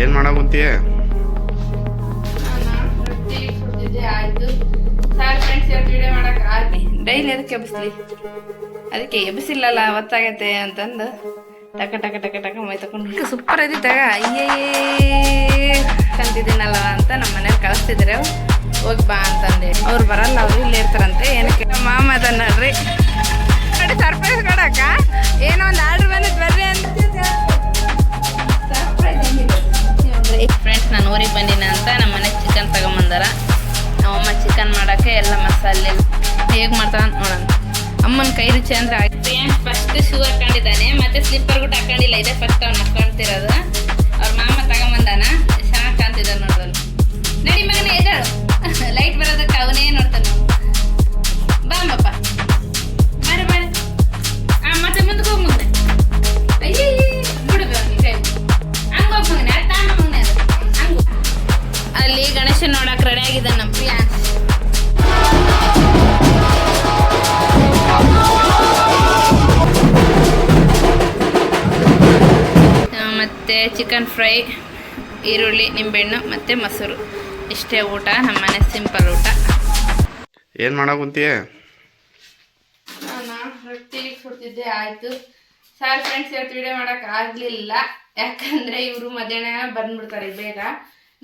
ಏನು ಮಾಡಿಯ ಡೈಲಿ ಅದಕ್ಕೆ ಎಬ್ಬಿಸ್ಲಿ ಅದಕ್ಕೆ ಎಬ್ಬಿಸಿಲ್ಲಲ್ಲ ಹೊತ್ತಾಗೈತೆ ಅಂತಂದು ಟಕ ಟಕ ಟಕ ಟಕ ಮೈ ತಕೊಂಡು ಸೂಪರ್ ಐತಿತ್ತಾಗ ಅಯ್ಯೇ ಕಂತಿದ್ದೀನಲ್ಲ ಅಂತ ನಮ್ಮ ಮನೇಲಿ ಕಳಿಸ್ತಿದ್ರೆ. ಹೋಗಿ ಬಾ ಅಂತಂದೆ. ಅವ್ರು ಬರಲ್ಲ ಅವ್ರು ಇಲ್ಲೇ ಇರ್ತಾರಂತೆ ಏನಕ್ಕೆ? ನಮ್ಮ ಮಾಮ ಅದ ನೋಡ್ರಿ. ನೋಡಿ ಸರ್ಪ್ರೈಸ್ ಕೊಡಕ್ಕ. ಏನೋ ಒಂದು ಆರ್ಡ್ರ್ ಬಂದಿದ್ದು ಬರ್ರಿ ಫ್ರೆಂಡ್ಸ್ ನಾನು ಊರಿಗೆ ಬಂದಿನ ಅಂತ ನಮ್ಮ ಮನೆ ಚಿಕನ್ ತಗೊಂಬಂದಾರ. ನಮ್ಮಮ್ಮ ಚಿಕನ್ ಮಾಡೋಕ್ಕೆ ಎಲ್ಲ ಮಸಾಲೆ ಹೇಗೆ ಮಾಡ್ತಾರ ಅಂತ ನೋಡೋಣ. ಅಮ್ಮನ ಕೈ ರುಚಿ ಅಂದ್ರೆ ಫಸ್ಟ್ ಶೂ ಹಾಕೊಂಡಿದ್ದಾನೆ, ಮತ್ತೆ ಸ್ಲಿಪ್ಪರ್ ಕೂಡ ಹಾಕೊಂಡಿಲ್ಲ. ಇದೆ ಫಸ್ಟ್ ಅವ್ನು ಹಾಕೊಂತಿರೋದು ಮತ್ತೆ ಚಿಕನ್ ಫ್ರೈ ಈರುಳ್ಳಿ ನಿಂಬೆಹಣ್ಣು ಮತ್ತೆ ಮೊಸರು. ಇಷ್ಟೇ ಊಟ ನಮ್ಮ ಮನೆ ಸಿಂಪಲ್ ಊಟ. ಏನು ಮಾಡೋಕ್ಕಂತೀಯ ರೊಟ್ಟಿ ಸುಡ್ತಿದ್ದೆ ಆಯ್ತು. ಸಾರ್ ಫ್ರೆಂಡ್ಸ್ ಇವತ್ತು ವಿಡಿಯೋ ಮಾಡೋಕೆ ಆಗಲಿಲ್ಲ. ಯಾಕಂದ್ರೆ ಇವರು ಮಧ್ಯಾಹ್ನ ಬಂದ್ಬಿಡ್ತಾರೆ ಬೇಗ.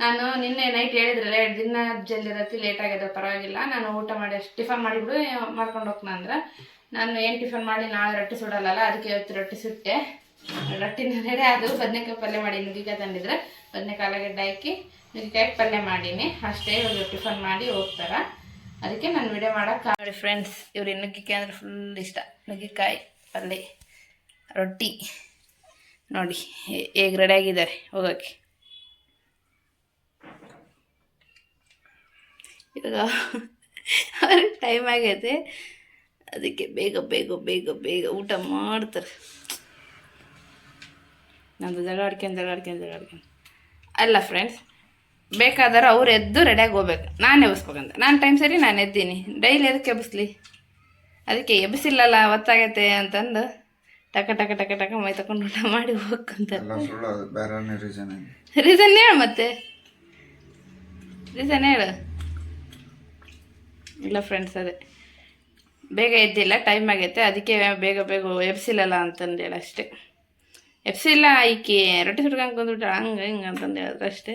ನಾನು ನಿನ್ನೆ ನೈಟ್ ಹೇಳಿದ್ರಲ್ಲ ಎರಡು ದಿನ ಜಲ್ದಿ ರಾತ್ರಿ ಲೇಟ್ ಆಗಿದೆ ಪರವಾಗಿಲ್ಲ. ನಾನು ಊಟ ಮಾಡಿ ಅಷ್ಟು ಟಿಫನ್ ಮಾಡಿಬಿಡು ಮಾಡ್ಕೊಂಡು ಹೋಗ್ತಾನಂದ್ರೆ ನಾನು ಏನು ಟಿಫನ್ ಮಾಡಿ ನಾಳೆ ರೊಟ್ಟಿ ಸುಡಲ್ಲಲ್ಲ ಅದಕ್ಕೆ ಇವತ್ತು ರೊಟ್ಟಿ ಸುಟ್ಟೆ. ರೊಟ್ಟಿನ ರೆಡಿ ಅದು ಬದನೆಕಾಯಿ ಪಲ್ಯ ಮಾಡಿ ನುಗ್ಗಿಕಾಯಿ ತಂದಿದ್ರೆ ಬದನೆಕಾಯಿ ಆಲೂಗಡ್ಡೆ ಹಾಕಿ ನುಗ್ಗಿಕಾಯಿ ಪಲ್ಯ ಮಾಡೀನಿ. ಅಷ್ಟೇ ಇವರು ಟಿಫನ್ ಮಾಡಿ ಹೋಗ್ತಾರ. ಅದಕ್ಕೆ ನಾನು ವಿಡಿಯೋ ಮಾಡೋಕೆ ನೋಡಿ ಫ್ರೆಂಡ್ಸ್ ಇವ್ರಿಗೆ ನುಗ್ಗಿಕಾಯಿ ಅಂದ್ರೆ ಫುಲ್ ಇಷ್ಟ. ನುಗ್ಗಿಕಾಯಿ ಪಲ್ಯ, ರೊಟ್ಟಿ. ನೋಡಿ ಹೇಗ್ ರೆಡಿ ಆಗಿದ್ದಾರೆ. ಹೋಗೋಕ್ಕೆ ಇವಾಗ ಟೈಮ್ ಆಗೈತೆ. ಅದಕ್ಕೆ ಬೇಗ ಬೇಗ ಬೇಗ ಬೇಗ ಊಟ ಮಾಡ್ತಾರೆ. ನಂದು ಜಗಾಡ್ಕೊಂಡು ಜಗಾಡ್ಕೊಂಡು ಜಗಾಡ್ಕೊಂಡು ಅಲ್ಲ ಫ್ರೆಂಡ್ಸ್ ಬೇಕಾದ್ರೆ ಅವ್ರು ಎದ್ದು ರೆಡಿಯಾಗಿ ಹೋಗ್ಬೇಕು. ನಾನು ಎಬ್ಬಿಸ್ಬೇಕಂತ ನಾನು ಟೈಮ್ ಸರಿ ನಾನು ಎದ್ದೀನಿ. ಡೈಲಿ ಅದಕ್ಕೆ ಎಬ್ಬಿಸ್ಲಿ ಅದಕ್ಕೆ ಎಬ್ಬಿಸಿಲ್ಲಲ್ಲ ಹೊತ್ತಾಗೈತೆ ಅಂತಂದು ಟಕ ಟಕ ಟಕ ಟಕ ಮೈ ತಕೊಂಡು ಊಟ ಮಾಡಿ ಹೋಗ್ಕಂತ. ರೀಸನ್ ಹೇಳು ಮತ್ತೆ. ರೀಸನ್ ಹೇಳು. ಇಲ್ಲ ಫ್ರೆಂಡ್ಸ್ ಅದೇ. ಬೇಗ ಎದ್ದಿಲ್ಲ ಟೈಮ್ ಆಗೈತೆ. ಅದಕ್ಕೆ ಬೇಗ ಬೇಗ ಎಬ್ಸಿಲ್ಲಲ್ಲ ಅಂತಂದು ಹೇಳಿ ಅಷ್ಟೇ ಎಬ್ಸಿಲ್ಲ ಈಕೆ ರೊಟ್ಟಿ ಸುಡ್ಕೊಂಡು ಬಂದ್ಬಿಟ್ಟ ಹಂಗೆ ಹಿಂಗೆ ಅಂತಂದು ಹೇಳಿದ್ರೆ ಅಷ್ಟೇ.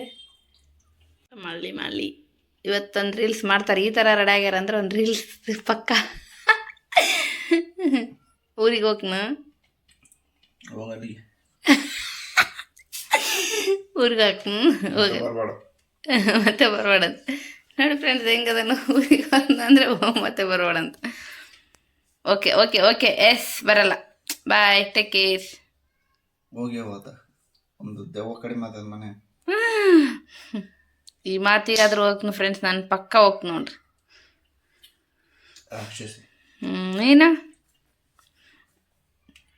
ಮಾಡಲಿ ಮಾಡಲಿ ಇವತ್ತೊಂದು ರೀಲ್ಸ್ ಮಾಡ್ತಾರೆ. ಈ ಥರ ರೆಡಿ ಆಗ್ಯಾರ ಅಂದ್ರೆ ಒಂದು ರೀಲ್ಸ್ ಪಕ್ಕ. ಊರಿಗೆ ಹೋಗ್ನ? ಊರಿಗೆ ಹಾಕ್ನು ಹೋಗಿ ಮತ್ತೆ ಬರಬೇಡ ನೋಡಿ ಫ್ರೆಂಡ್ಸ್ ಹೆಂಗದನು ಊರಿಗೆ ಅಂದ್ರೆ ಮತ್ತೆ ಬರಬೇಡ ಅಂತ ಓಕೆ ಓಕೆ ಓಕೆ ಎಸ್ ಬರಲ್ಲ. ಬಾಯ್ ಟೇಕ್ ಕೇರ್ ಹೋಗಿ ಹೋದ ಒಂದು ದೆವ್ವ ಕಡಿಮೆ ಅದ ಮನೆ. ಈ ಮಾತಿಗಾದ್ರೂ ಹೋಗ್ನು ಫ್ರೆಂಡ್ಸ್ ನಾನು ಪಕ್ಕ ಹೋಗ್ತೀನಿ ನೋಡ್ರಿ. ರಾಕ್ಷಸಿ. ಏನ?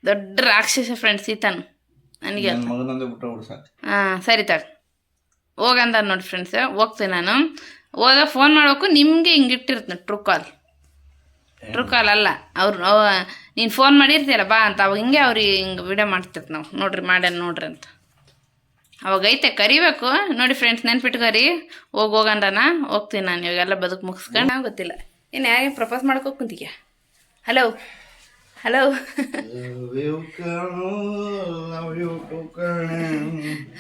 ದೊಡ್ಡ ರಾಕ್ಷಸ ಫ್ರೆಂಡ್ಸ್ ಈತನು ನನಗೆ ಮಗನಂದೇ ಬಿಟ್ಟು ಬಿಡು ಸಾಕು. ಹಾಂ ಸರಿ ತಗ. ಹೋಗಂದ ನೋಡಿ ಫ್ರೆಂಡ್ಸ್ ಹೋಗ್ತೀನಿ ನಾನು. ಹೋದ ಫೋನ್ ಮಾಡ್ಬೇಕು ನಿಮಗೆ ಹಿಂಗೆ ಇಟ್ಟಿರ್ತೀನಿ ಟ್ರೂ ಕಾಲ್ ಟ್ರೂ ಕಾಲ್ ಅಲ್ಲ. ಅವ್ರು ನೀನು ಫೋನ್ ಮಾಡಿರ್ತೀಯಲ್ಲ ಬಾ ಅಂತ. ಅವಾಗ ಹಿಂಗೆ ಅವ್ರಿಗೆ ಹಿಂಗೆ ವಿಡಿಯೋ ಮಾಡ್ತಿರ್ತ ನಾವು. ನೋಡ್ರಿ ಮಾಡ್ಯಾನ ನೋಡ್ರಿ ಅಂತ. ಅವಾಗ ಐತೆ ಕರಿಬೇಕು. ನೋಡಿ ಫ್ರೆಂಡ್ಸ್ ನೆನ್ಪಿಟ್ಕರಿ. ಹೋಗಿ ಹೋಗಂಡನ. ಹೋಗ್ತೀನಿ ನಾನು. ಇವಾಗೆಲ್ಲ ಬದುಕು ಮುಗಿಸ್ಕೊಂಡು. ನಾವು ಗೊತ್ತಿಲ್ಲ. ಇನ್ನು ಯಾರಿಗೆ ಪ್ರಪೋಸ್ ಮಾಡ್ಕೊ ಕುಂತೀಯ hello hello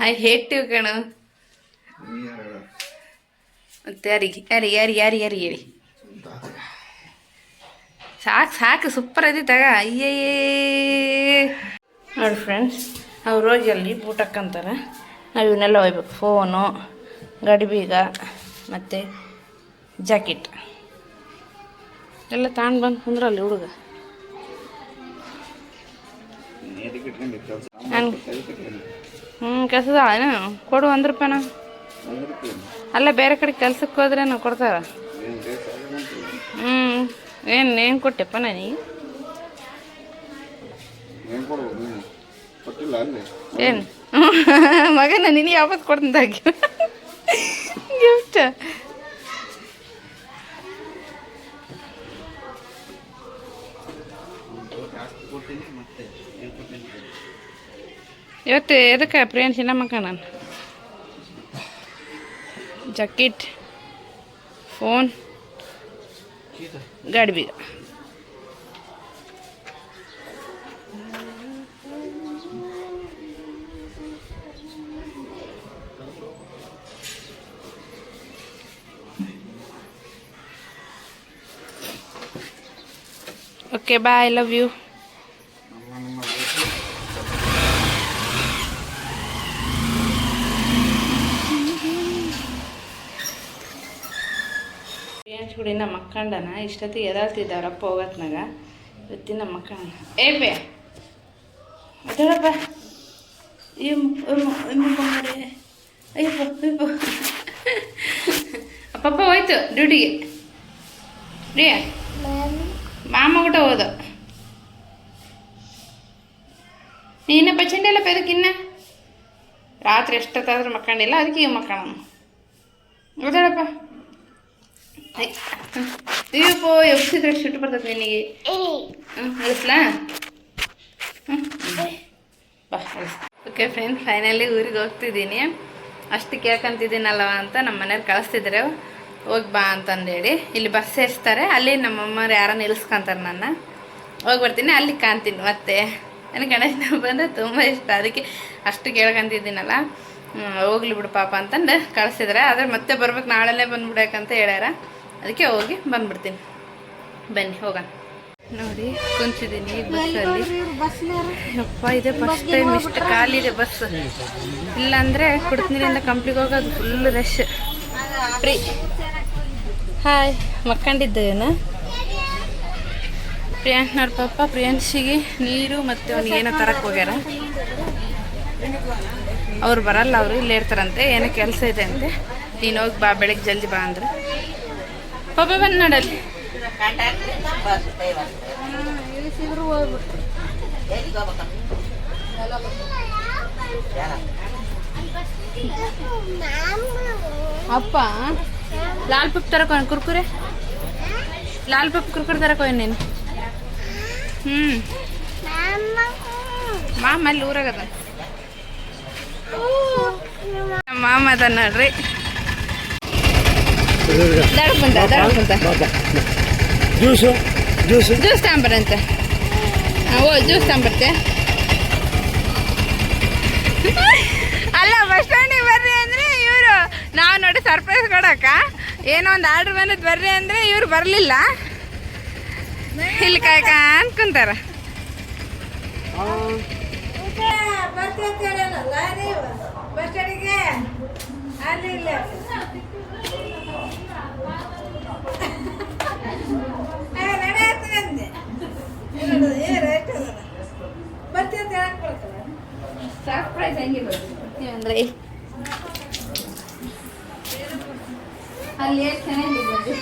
hi hate you ಕಣು ಮತ್ತೆ ಯಾರಿಗೆ? ಯಾರಿ ಯಾರಿ ಯಾರಿ ಯಾರಿ ಹೇಳಿ? ಸಾಕು ಸಾಕು ಸೂಪರ್ ತಗ. ಅಯ್ಯೇ ನೋಡಿ ಫ್ರೆಂಡ್ಸ್ ಅವ್ರು ಹೋಗಿ ಅಲ್ಲಿ ಬೂಟ್ ಹಾಕ್ಕಂತಾರೆ ನಾವು ಇವನ್ನೆಲ್ಲ ಒಯ್ಬೇಕು. ಫೋನು ಗಡಿಬೀಗ, ಮತ್ತು ಜಾಕೆಟ್ ಎಲ್ಲ ತಗೊಂಡು ಬಂದು ಕುಂದ್ರಲ್ಲಿ ಹುಡುಗ. ಹ್ಞೂ ಏನು? ಕೊಡು ಒಂದು ರೂಪಾಯಿನ. ಅಲ್ಲ ಬೇರೆ ಕಡೆ ಕೆಲ್ಸಕ್ಕೆ ಹೋದ್ರೆ ನಾವು ಕೊಡ್ತಾರ? ಹ್ಞೂ ಏನು ಏನು ಕೊಟ್ಟೆಪ್ಪ ನಾನು? ಏನು? ಮಗ ಮಗನ ನಿನಗೆ ಯಾವತ್ತು ಕೊಡ್ತಾಗಿ ಗಿಫ್ಟ್ ಇವತ್ತು ಎದಕ್ಕೆ ಪ್ರಿಯನ್ ಮಗ ನಾನು? ಜಾಕೆಟ್ ಫೋನ್ ಗಾಡಿ ಬೀಗ okay bye love you Priyansh ಇನ್ನ ಮಕ್ಕಂಡನ. ಇಷ್ಟೊತ್ತಿಗೆ ಎದಾಳ್ತಿದ್ದಾರಪ್ಪ ಹೋಗತ್ನಾಗ. ಇವತ್ತಿನ ಮಕ್ಕಂಡ ಏ ಬೇ! ಅದಳಪ್ಪ ಅಯ್ಯಪ್ಪ ಅಪ್ಪಪ್ಪ ಹೋಯ್ತು ಡ್ಯೂಟಿಗೆ. ರೀ. ಮಾಮ ಊಟ ಹೋದ. ನೀನಪ್ಪ ಚಂಡಿಲ್ಲ ಇನ್ನ? ರಾತ್ರಿ ಎಷ್ಟೊತ್ತಾದ್ರೂ ಮಕ್ಕಂಡಿಲ್ಲ, ಅದಕ್ಕೆ ಮಕ್ಕಳಮ್ಮ ಓದಾಡಪ್ಪ ಅಯ್ಯಪ್ಪ ಎಬ್ಸಿದ್ರೆ ಸಿಟ್ಟು ಬರ್ತದೆ ನಿನಗೆ. ಹ್ಞೂ ಇಳಿಸ್ಲಾ ಹ್ಞೂ ಬಾ ಓಕೆ ಫ್ರೆಂಡ್ ಫೈನಲಿ ಊರಿಗೆ ಹೋಗ್ತಿದ್ದೀನಿ. ಅಷ್ಟು ಕೇಳ್ಕೊಂತಿದ್ದೀನಲ್ಲ ಅಂತ ನಮ್ಮ ಮನೆಯವ್ರು ಕಳಿಸ್ತಿದ್ರು. ಹೋಗಿ ಬಾ ಅಂತಂದೇಳಿ. ಇಲ್ಲಿ ಬಸ್ ಸೇರಿಸ್ತಾರೆ ಅಲ್ಲಿ ನಮ್ಮಮ್ಮರು ಯಾರೋ ನಿಲ್ಲಿಸ್ಕೊಂತಾರೆ ನನ್ನ. ಹೋಗಿ ಬರ್ತೀನಿ ಅಲ್ಲಿ ಕಾಣ್ತೀನಿ ಮತ್ತೆ. ನನಗೆ ಗಣೇಶನ ಅಂದರೆ ತುಂಬ ಇಷ್ಟ. ಅದಕ್ಕೆ ಅಷ್ಟು ಕೇಳ್ಕೊಂತಿದ್ದೀನಲ್ಲ. ಹೋಗ್ಲಿ ಬಿಡು ಪಾಪ ಅಂತಂದು ಕಳಿಸಿದ್ರೆ. ಆದರೆ ಮತ್ತೆ ಬರ್ಬೇಕು ನಾಳೆನೇ ಬಂದ್ಬಿಡಬೇಕಂತ ಹೇಳ್ಯಾರ. ಅದಕ್ಕೆ ಹೋಗಿ ಬಂದ್ಬಿಡ್ತೀನಿ. ಬನ್ನಿ ಹೋಗೋಣ. ನೋಡಿ ಕುಂತಿದ್ದೀನಿ ಬಸ್ಸಲ್ಲಿ ಯಪ್ಪ ಇದೆ ಫಸ್ಟ್ ಟೈಮ್ ಇಷ್ಟು ಖಾಲಿದೆ ಬಸ್ ಇಲ್ಲಾಂದರೆ ಕುಡ್ತಿನಿಂದ ಕಂಪ್ನಿಗೆ ಹೋಗೋದು ಫುಲ್ ರಶ್ ಫ್ರೀ ಹಾಯ್ ಮಕ್ಕಂಡಿದ್ದೇನ? ಪ್ರಿಯಾಂಕ್ನವ್ರ ಪಾಪ ಪ್ರಿಯಾಂಶಿಗೆ ನೀರು ಮತ್ತು ಅವ್ನಿಗೆ ಏನೋ ತರಕ್ಕೆ ಹೋಗ್ಯಾರ. ಅವ್ರು ಬರಲ್ಲ ಅವರು ಇಲ್ಲೇ ಇರ್ತಾರಂತೆ ಏನೋ ಕೆಲಸ ಇದೆ ಅಂತೆ. ನೀನು ಹೋಗಿ ಬಾ ಬೆಳಗ್ಗೆ ಜಲ್ದಿ ಬಾ ಅಂದ್ರೆ. ಪಾಪ ಬಂದು ನೋಡಲ್ಲಿ. ಅಪ್ಪ, ಲಾಲ್ ಪಪ್ ತರಕ ಕುರ್ಕುರೆ? ಲಾಲ್ ಪಪ್ ಕುರ್ಕುರೆ ತರಕ ನೀನು. ಹ್ಞೂ ಮಾಮ ಅಲ್ಲಿ ಊರಾಗದ ಮಾಮ ಅದ ನೋಡ್ರಿ ದಡಕ್ ಬಂದ ದಡಕ್ ಬಂದ ಜ್ಯೂಸು ಜ್ಯೂಸು. ಜ್ಯೂಸ್ ತಗೊಂಬರಂತೆ ಓ ಜ್ಯೂಸ್ ತಗೊಂಬರ್ತೆ ಅಲ್ಲ ಬಸ್ ಸ್ಟ್ಯಾಂಡಿಗೆ ಬರ್ರಿ ಅಂದರೆ ಇವರು ನಾವು ನೋಡಿ ಸರ್ಪ್ರೈಸ್ ಕೊಡಕ್ಕ. ಏನೋ ಒಂದು ಆರ್ಡ್ರ್ ಬಂದದ್ದು ಬರ್ರಿ ಅಂದರೆ ಇವರು ಬರಲಿಲ್ಲ. ಇಲ್ಲಿ ಕಾಯ್ಕ ಅನ್ಕೊಂತಾರ ಅಲ್ಲಿ ಹೆಂಗಿರ್ಬೋದು ಅಂದ್ರೆ ಅಲ್ಲಿ ಎಷ್ಟು ಚೆನ್ನಾಗಿರ್ಬೋದು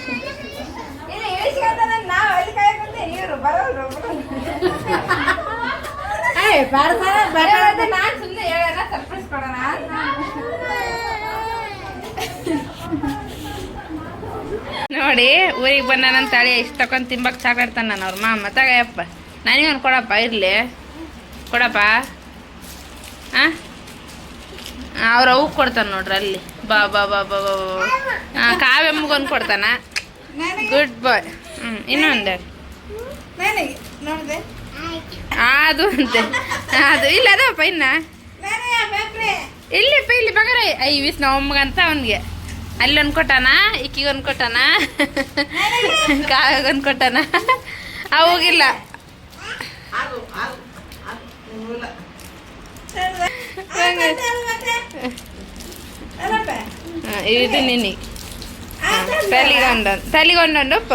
ಇಲ್ಲ ಇಳಿಸ್ಕೊಂತಾನೆ ನಾವು ಅಲ್ಲಿ ಕಾಯಕಂತೆ ಇವರು ಬರೋರು ನಾನು ಸುಮ್ಮನೆ ಹೇಳೋಣ ಸರ್ಪ್ರೈಸ್ ಕೊಡೋಣ ಅಂತ. ನೋಡಿ ಊರಿಗೆ ಬಂದಾನಂತ ಹೇಳಿ ಇಷ್ಟು ತಗೊಂಡು ತಿಂಬಕ್ಕೆ ಸಾಕಾಡ್ತಾನೆ ನಾನು ಅವ್ರ ಮಾಮ. ನನಗೆ ಒಂದು ಕೊಡಪ್ಪ ಇರಲಿ. ಕೊಡಪ್ಪ. ಹಾಂ ಅವ್ರ ಅವು ಕೊಡ್ತಾನೆ ನೋಡ್ರಿ ಅಲ್ಲಿ. ಬಾ ಬಾ ಬಾ ಬಾ ಬಾ ಹಾಂ ಕಾವ್ಯಮ್ಮಗೊಂದು ಕೊಡ್ತಾನ? ಗುಡ್ ಬಾಯ್ ಹ್ಞೂ ಇನ್ನೊಂದು. ಅದು ಅಂತೆ. ಅದು. ಇಲ್ಲ ಅದಪ್ಪ ಇನ್ನ. ಇಲ್ಲಿಪ್ಪ ಇಲ್ಲಿ ಬಗರ. ಐ ವಿಸ್ ನಮ್ಮಗಂತ ಅವನಿಗೆ. ಅಲ್ಲಿ ಒಂದು ಕೊಟ್ಟಾನ ಈಕಿಗೆ ಒಂದು ಕೊಟ್ಟಾನ ಕಾವ್ಯಾಗ ಒಂದು ಕೊಟ್ಟಾನ ಅವಾಗಿಲ್ಲ ಹಾ, ಇದು ನಿನಗೆ ತಲೆಗೊಂದು ತಲೆಗೊಂದೊಂದಪ್ಪ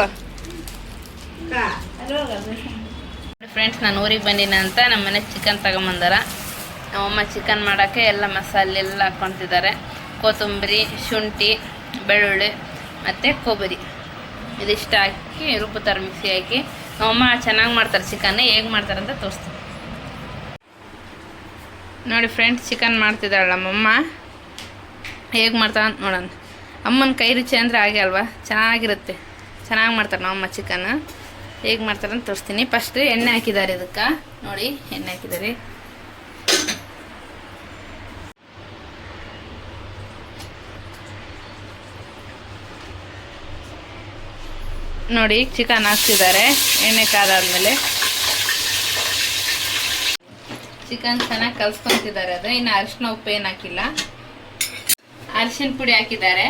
ಫ್ರೆಂಡ್ಸ್ ನಾನು ಊರಿಗೆ ಬಂದಿನ ಅಂತ ನಮ್ಮ ಮನೆ ಚಿಕನ್ ತಗೊಂಬಂದಾರ. ನಮ್ಮಮ್ಮ ಚಿಕನ್ ಮಾಡೋಕ್ಕೆ ಎಲ್ಲ ಮಸಾಲೆ ಎಲ್ಲ ಹಾಕ್ಕೊತಿದ್ದಾರೆ. ಕೊತ್ತಂಬರಿ, ಶುಂಠಿ, ಬೆಳ್ಳುಳ್ಳಿ ಮತ್ತು ಕೊಬ್ಬರಿ. ಇದಿಷ್ಟು ಹಾಕಿ ರುಬ್ಬುತ್ತಾರೆ ಮಿಕ್ಸಿ ಹಾಕಿ. ನಮ್ಮಮ್ಮ ಚೆನ್ನಾಗಿ ಮಾಡ್ತಾರೆ ಚಿಕನ್ ಹೇಗೆ ಮಾಡ್ತಾರೆ ಅಂತ ತೋರಿಸ್ತೀನಿ. ನೋಡಿ ಫ್ರೆಂಡ್ಸ್ ಚಿಕನ್ ಮಾಡ್ತಿದ್ದಾಳೆ ನಮ್ಮಮ್ಮ ಹೇಗೆ ಮಾಡ್ತಾರೆ ಅಂತ ನೋಡೋಣ. ಅಮ್ಮನ ಕೈ ರುಚಿ ಅಂದರೆ ಹಾಗೆ ಅಲ್ವಾ? ಚೆನ್ನಾಗಿರುತ್ತೆ. ಚೆನ್ನಾಗಿ ಮಾಡ್ತಾರೆ ನಮ್ಮಮ್ಮ ಚಿಕನ್ ಹೇಗೆ ಮಾಡ್ತಾರೆ ಅಂತ ತೋರಿಸ್ತೀನಿ. ಫಸ್ಟ್ ಎಣ್ಣೆ ಹಾಕಿದ್ದಾರೆ ಇದಕ್ಕೆ. ನೋಡಿ, ಎಣ್ಣೆ ಹಾಕಿದ್ದಾರೆ. ನೋಡಿ ಚಿಕನ್ ಹಾಕ್ತಿದ್ದಾರೆ ಎಣ್ಣೆ ಕಾದಾದ್ಮೇಲೆ. ಚಿಕನ್ ಚೆನ್ನಾಗಿ ಕಲ್ಸ್ಕೊಂತಿದ್ದಾರೆ ಅದು. ಇನ್ನು ಅರಿಶಿನ ಉಪ್ಪು ಏನು ಹಾಕಿಲ್ಲ. ಅರಿಶಿನ ಪುಡಿ ಹಾಕಿದ್ದಾರೆ.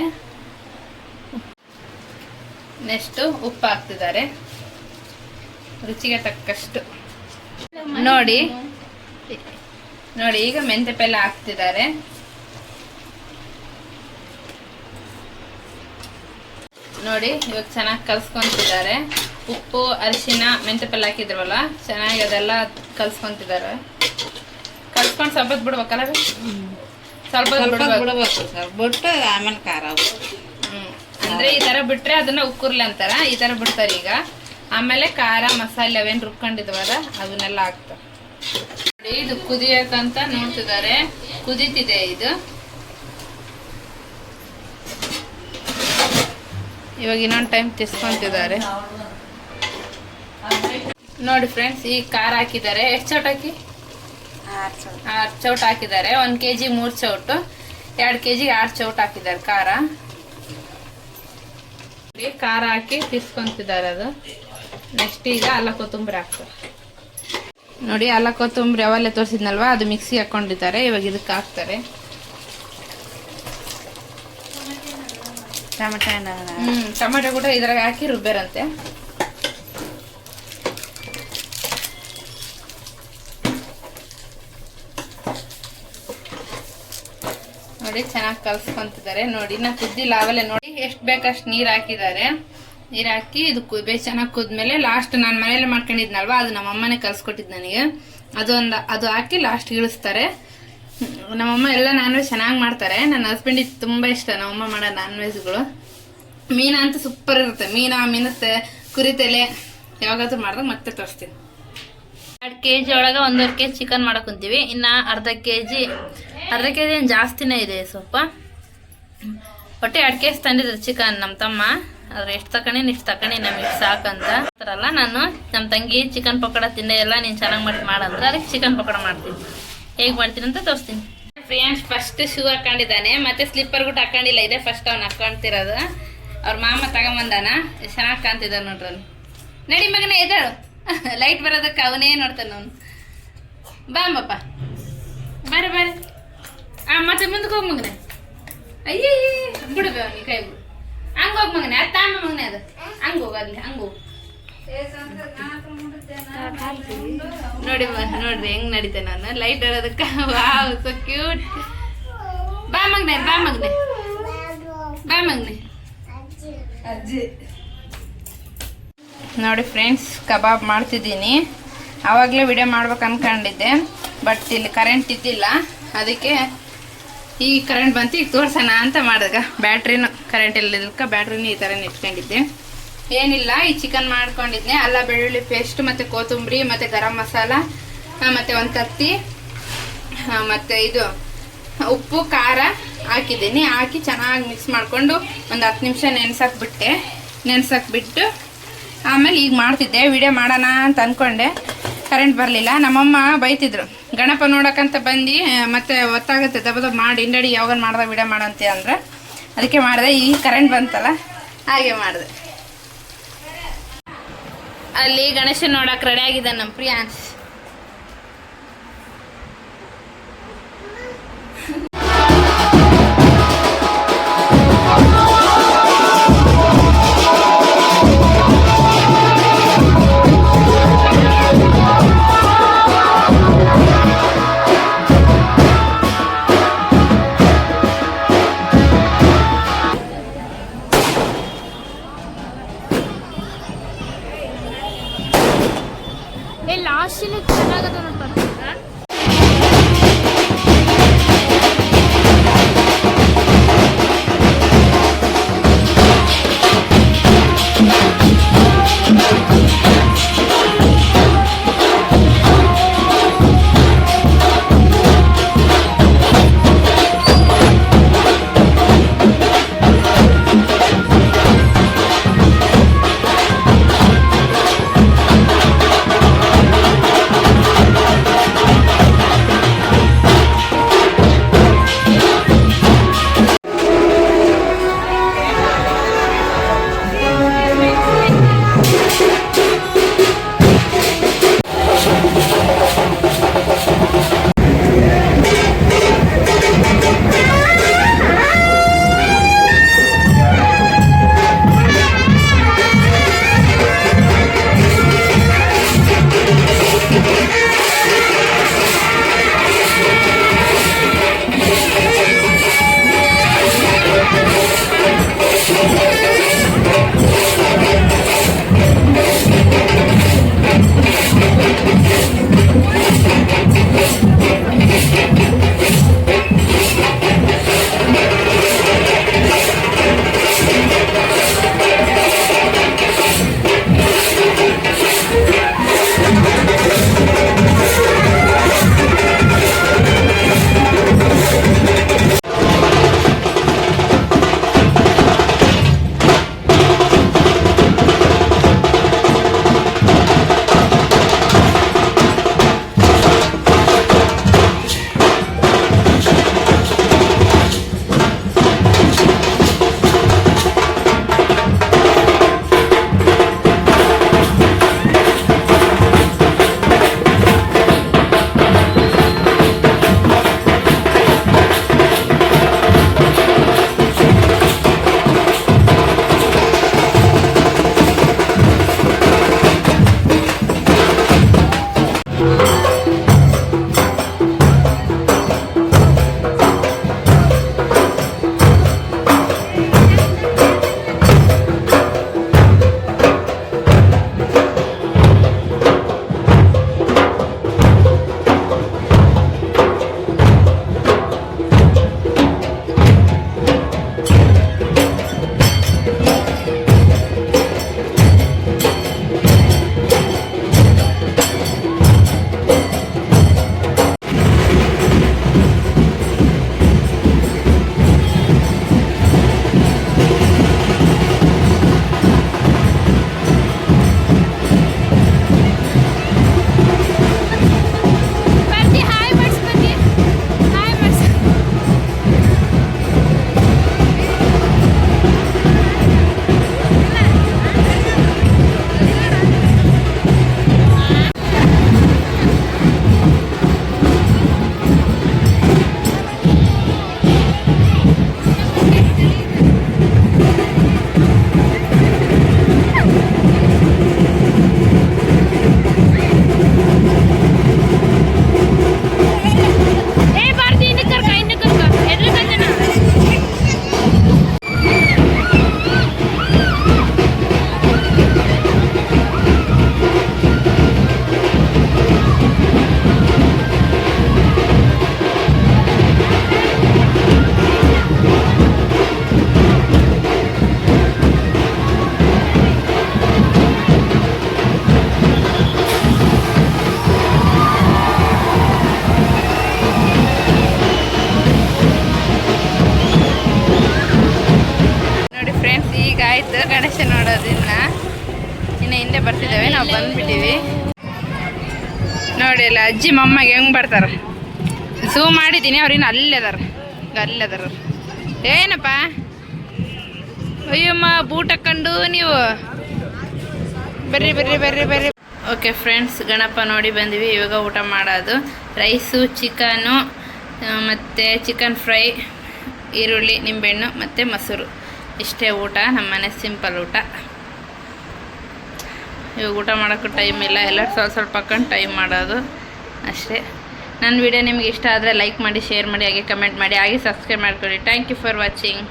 ನೆಕ್ಸ್ಟು ಉಪ್ಪು ಹಾಕ್ತಿದ್ದಾರೆ. ರುಚಿಗೆ ತಕ್ಕಷ್ಟು. ನೋಡಿ. ನೋಡಿ, ಈಗ ಮೆಂತೆ ಪೆಲ್ಲ ಹಾಕ್ತಿದ್ದಾರೆ. ನೋಡಿ ಇವಾಗ ಚೆನ್ನಾಗಿ ಕಲ್ಸ್ಕೊಂತಿದ್ದಾರೆ. ಉಪ್ಪು ಅರಿಶಿನ ಮೆಂತೆ ಪೆಲ್ಲ ಹಾಕಿದ್ರವಲ್ಲ ಚೆನ್ನಾಗಿ ಅದೆಲ್ಲ ಕಲ್ಸ್ಕೊಂತಿದ್ದಾರೆ. ಕಲ್ಸ್ಕೊಂಡು ಸ್ವಲ್ಪ ಬಿಡ್ಬೇಕಲ್ಲ ರೀ? ಸ್ವಲ್ಪ ಬಿಡ್ಬೇಕು. ಬಿಟ್ಟು ಆಮೇಲೆ ಖಾರ ಹ್ಮ್. ಅಂದ್ರೆ ಈ ತರ ಬಿಟ್ರೆ ಅದನ್ನ ಉಕ್ಕುರ್ಲಿ ಅಂತಾರ. ಈ ತರ ಬಿಡ್ತಾರೆ ಈಗ. ಆಮೇಲೆ ಖಾರ ಮಸಾಲೆ ಅವೇನ್ ರುಬ್ಕೊಂಡಿದ್ವಲ್ಲ ಅದನ್ನೆಲ್ಲ ಹಾಕ್ತಾರೆ. ನೋಡಿ ಇದು ಕುದಿಯಕ್ಕಂತ ನೋಡ್ತಿದ್ದಾರೆ. ಕುದೀತಿದೆ ಇದು. ಇವಾಗ ಇನ್ನೊಂದು ಟೈಮ್ ತಿಸ್ಕೊಂತಿದ್ದಾರೆ. ನೋಡಿ ಫ್ರೆಂಡ್ಸ್ ಈ ಖಾರ ಹಾಕಿದ್ದಾರೆ. ಎಷ್ಟು ಚೌಟ್ ಹಾಕಿ? ಆರು ಚೌಟ್. ಹಾಕಿದ್ದಾರೆ. ಒಂದು ಕೆ ಜಿ ಮೂರು ಚೌಟು. ಎರಡು ಕೆ ಜಿಗೆ ಆರು ಚೌಟ್ ಹಾಕಿದ್ದಾರೆ ಖಾರ ನೋಡಿ, ಖಾರ ಹಾಕಿ ತಿಸ್ಕೊಂತಿದ್ದಾರೆ ಅದು. ನೆಕ್ಸ್ಟ್ ಈಗ ಅಲ್ಲ ಕೊತ್ತಂಬರಿ ಹಾಕ್ತಾರೆ. ನೋಡಿ ಅಲ್ಲ ಕೊತ್ತಂಬರಿ ಅವೆಲ್ಲ ತೋರಿಸಿದ್ನಲ್ವಾ? ಅದು ಮಿಕ್ಸಿ ಹಾಕೊಂಡಿದ್ದಾರೆ. ಇವಾಗ ಇದಕ್ಕೆ ಹಾಕ್ತಾರೆ. ಟೊಮೆಟೊ ಹ್ಮ್, ಟೊಮೆಟೊ ಕೂಡ ಇದ್ರಾಗ ಹಾಕಿ ರುಬ್ಬೇರಂತೆ. ನೋಡಿ, ಚೆನ್ನಾಗಿ ಕಲ್ಸ್ಕೊಂತಿದ್ದಾರೆ. ನೋಡಿ ನಾ ಕುದ್ದಿಲ್ಲ ಲಾವಲ್ಲೇ ನೋಡಿ ಎಷ್ಟು ಬೇಕಷ್ಟು ನೀರು ಹಾಕಿದ್ದಾರೆ. ನೀರು ಹಾಕಿ ಇದು ಕು ಚೆನ್ನಾಗಿ ಕುದ್ಮೇಲೆ ಲಾಸ್ಟ್ ನಾನು ಮನೇಲಿ ಮಾಡ್ಕೊಂಡಿದ್ನಲ್ವಾ, ಅದು ನಮ್ಮ ಅಮ್ಮನೇ ಕಲ್ಸ್ಕೊಟ್ಟಿದ್ದು ನನಗೆ. ಅದು ಒಂದು ಅದು ಹಾಕಿ ಲಾಸ್ಟ್ ಇಳಿಸ್ತಾರೆ. ನಮ್ಮಮ್ಮ ಎಲ್ಲ ನಾನ್ ವೆಜ್ ಚೆನ್ನಾಗಿ ಮಾಡ್ತಾರೆ. ನನ್ನ ಹಸ್ಬೆಂಡಿಗೆ ತುಂಬ ಇಷ್ಟ ನಮ್ಮಮ್ಮ ಮಾಡೋ ನಾನ್ ವೆಜ್ಗಳು ಮೀನ ಅಂತೂ ಸೂಪರ್ ಇರುತ್ತೆ. ಮೀನ ಮೀನತ್ತೆ ಕುರಿತೆಲೆ ಯಾವಾಗಾದ್ರೂ ಮಾಡಿದಾಗ ಮತ್ತೆ ತೋರಿಸ್ತೀನಿ. ಎರಡು ಕೆ ಜಿ ಒಳಗೆ ಒಂದೂವರೆ ಕೆ ಜಿ ಚಿಕನ್ ಮಾಡಕ್ಕಂತೀವಿ ಇನ್ನು ಅರ್ಧ ಕೆ ಜಿ ಅರ್ಧ ಕೆ ಜಿ ಏನು ಜಾಸ್ತಿನೇ ಇದೆ ಸ್ವಲ್ಪ. ಒಟ್ಟು ಎರಡು ಕೆ ಜಿ ತಂದಿದ್ರು ಚಿಕನ್ ನಮ್ಮ ತಮ್ಮ. ಆದ್ರೆ ಎಷ್ಟು ತಕೊಂಡಿ ಇಷ್ಟು ತಕೊಂಡಿ ನಮಗೆ ಸಾಕಂತ ಅಲ್ಲ ನಾನು ನಮ್ಮ ತಂಗಿ ಚಿಕನ್ ಪಕೋಡ ತಿಂದೆ ಎಲ್ಲ ನೀನು ಚೆನ್ನಾಗಿ ಮಾಡಿ ಮಾಡಂದ್ರೆ ಅದಕ್ಕೆ ಚಿಕನ್ ಪಕೋಡ ಮಾಡ್ತೀನಿ. ಹೇಗೆ ಮಾಡ್ತೀನಿ ಅಂತ ತೋರಿಸ್ತೀನಿ. ಫ್ರೆಂಡ್ಸ್ ಫಸ್ಟ್ ಶೂ ಹಾಕೊಂಡಿದ್ದಾನೆ. ಮತ್ತೆ ಸ್ಲಿಪ್ಪರ್ ಕೂಡ ಹಾಕೊಂಡಿಲ್ಲ. ಇದೆ ಫಸ್ಟ್ ಅವ್ನು ಹಾಕೊಂತಿರೋದು ಅವ್ರ ಮಾಮ ತಗೊಂಬಂದಾನ. ಚೆನ್ನಾಗಿ ಕಾಣ್ತಿದ್ದಾನೆ ನೋಡ್ರಿ. ನಡಿ ಮಗನ, ಎದ್ದಾಳು. ಲೈಟ್ ಬರೋದಕ್ಕೆ ಅವನೇ ನೋಡ್ತಾನೆ ಅವನು. ಬಾಂಬಪ್ಪ ಬರ್ರಿ ಬರ್ರಿ ಆ, ಮತ್ತೆ ಮುಂದಕ್ಕೆ ಹೋಗಿ ಮಗನೆ. ಅಯ್ಯೇ ಅವನಿಗೆ ಕೈ ಹಂಗೆ ಹಂಗ ಮಗನೆ ಅದು ತಾಂಬ ಮಗನೆ ಅದು ಹಂಗೆ ಹೋಗ ಅಲ್ಲಿ ಹಂಗ ಹೋಗು ನೋಡಿ ನೋಡ್ರಿ, ಹೆಂಗ್ ನಡೀತೆ ನಾನು. ಲೈಟ್ ಇರೋದಕ್ಕೆ. ವಾವ್ ಸೊ ಕ್ಯೂಟ್ ಬಾ ಮಗ್ನೆ ಬಾ ಮಗ್ನೆ. ಬಾ ಮಗ್ನೆ. ನೋಡಿ ಫ್ರೆಂಡ್ಸ್ ಕಬಾಬ್ ಮಾಡ್ತಿದ್ದೀನಿ. ಆವಾಗಲೇ ವಿಡಿಯೋ ಮಾಡ್ಬೇಕು ಅನ್ಕೊಂಡಿದ್ದೆ ಬಟ್ ಇಲ್ಲಿ ಕರೆಂಟ್ ಇದ್ದಿಲ್ಲ. ಅದಕ್ಕೆ ಈಗ ಕರೆಂಟ್ ಬಂತು, ಈಗ ತೋರ್ಸೋಣ ಅಂತ ಮಾಡಿದಾಗ ಬ್ಯಾಟ್ರಿನೂ ಕರೆಂಟ್ ಇಲ್ಲದಕ್ಕೆ ಬ್ಯಾಟ್ರಿನೂ ಈ ಥರ ಇಟ್ಕೊಂಡಿದ್ದೆ. ಏನಿಲ್ಲ, ಈ ಚಿಕನ್ ಮಾಡ್ಕೊಂಡಿದ್ನೆ. ಅಲ್ಲ, ಬೆಳ್ಳುಳ್ಳಿ ಪೇಸ್ಟ್ ಮತ್ತು ಕೊತ್ತಂಬರಿ ಮತ್ತು ಗರಂ ಮಸಾಲ ಮತ್ತೆ ಒಂದು ತತ್ತಿ ಮತ್ತೆ ಇದು, ಉಪ್ಪು, ಖಾರ ಹಾಕಿದ್ದೀನಿ. ಹಾಕಿ ಚೆನ್ನಾಗಿ ಮಿಕ್ಸ್ ಮಾಡಿಕೊಂಡು ಒಂದು ಹತ್ತು ನಿಮಿಷ ನೆನೆಸಾಕ್ಬಿಟ್ಟೆ. ಬಿಟ್ಟೆ ನೆನ್ಸಕ್ಕೆ ಬಿಟ್ಟು ಆಮೇಲೆ ಈಗ ಮಾಡ್ತಿದ್ದೆ. ವಿಡಿಯೋ ಮಾಡೋಣ ಅಂತ ಅಂದ್ಕೊಂಡೆ ಕರೆಂಟ್ ಬರಲಿಲ್ಲ. ನಮ್ಮಮ್ಮ ಬೈತಿದ್ರು, ಗಣಪ ನೋಡೋಕ್ಕಂತ ಬಂದು ಮತ್ತೆ ಒತ್ತಾಗುತ್ತೆ ದಬ್ಬ ಮಾಡಿ ಇಂಡಡಿ ಯಾವಾಗ ಮಾಡ್ದೆ ವಿಡಿಯೋ ಮಾಡಂತೆ ಅಂದ್ರೆ. ಅದಕ್ಕೆ ಮಾಡಿದೆ. ಈಗ ಕರೆಂಟ್ ಬಂತಲ್ಲ, ಹಾಗೆ ಮಾಡಿದೆ. ಅಲ್ಲಿ ಗಣೇಶನ್ ನೋಡಕ್ಕೆ ರೆಡಿ ಆಗಿದೆ ನಮ್ಮ ಪ್ರಿಯಾಂಶ್ ಅಜ್ಜಿ ಮೊಮ್ಮಗೆ ಹೆಂಗೆ ಬರ್ತಾರ? ಸೂ ಮಾಡಿದ್ದೀನಿ ಅವ್ರಿನ್ನ ಅಲ್ಲದಾರ ಅಲ್ಲದಾರ ಏನಪ್ಪ? ಅಯ್ಯಮ್ಮ, ಬೂಟ್ ಹಾಕೊಂಡು ನೀವು. ಬರ್ರಿ ಬರ್ರಿ ಬರ್ರಿ ಬರ್ರಿ. ಓಕೆ ಫ್ರೆಂಡ್ಸ್ ಗಣಪ ನೋಡಿ ಬಂದ್ವಿ. ಇವಾಗ ಊಟ ಮಾಡೋದು. ರೈಸು ಚಿಕನು ಮತ್ತು ಚಿಕನ್ ಫ್ರೈ ಈರುಳ್ಳಿ, ನಿಂಬೆಹಣ್ಣು, ಮತ್ತು ಮೊಸರು. ಇಷ್ಟೇ ಊಟ, ನಮ್ಮ ಮನೆ ಸಿಂಪಲ್ ಊಟ. ಇವಾಗ ಊಟ ಮಾಡೋಕ್ಕೂ ಟೈಮ್ ಇಲ್ಲ. ಎಲ್ಲ ಸ್ವಲ್ಪ ಸ್ವಲ್ಪ ಹಾಕೊಂಡು ಟೈಮ್ ಮಾಡೋದು. ಅಷ್ಟೇ. ನನ್ನ ವಿಡಿಯೋ ನಿಮಗೆ ಇಷ್ಟ ಆದರೆ ಲೈಕ್ ಮಾಡಿ ಶೇರ್ ಮಾಡಿ, ಹಾಗೆ ಕಮೆಂಟ್ ಮಾಡಿ, ಹಾಗೆ ಸಬ್ಸ್ಕ್ರೈಬ್ ಮಾಡ್ಕೊಳ್ಳಿ. Thank you for watching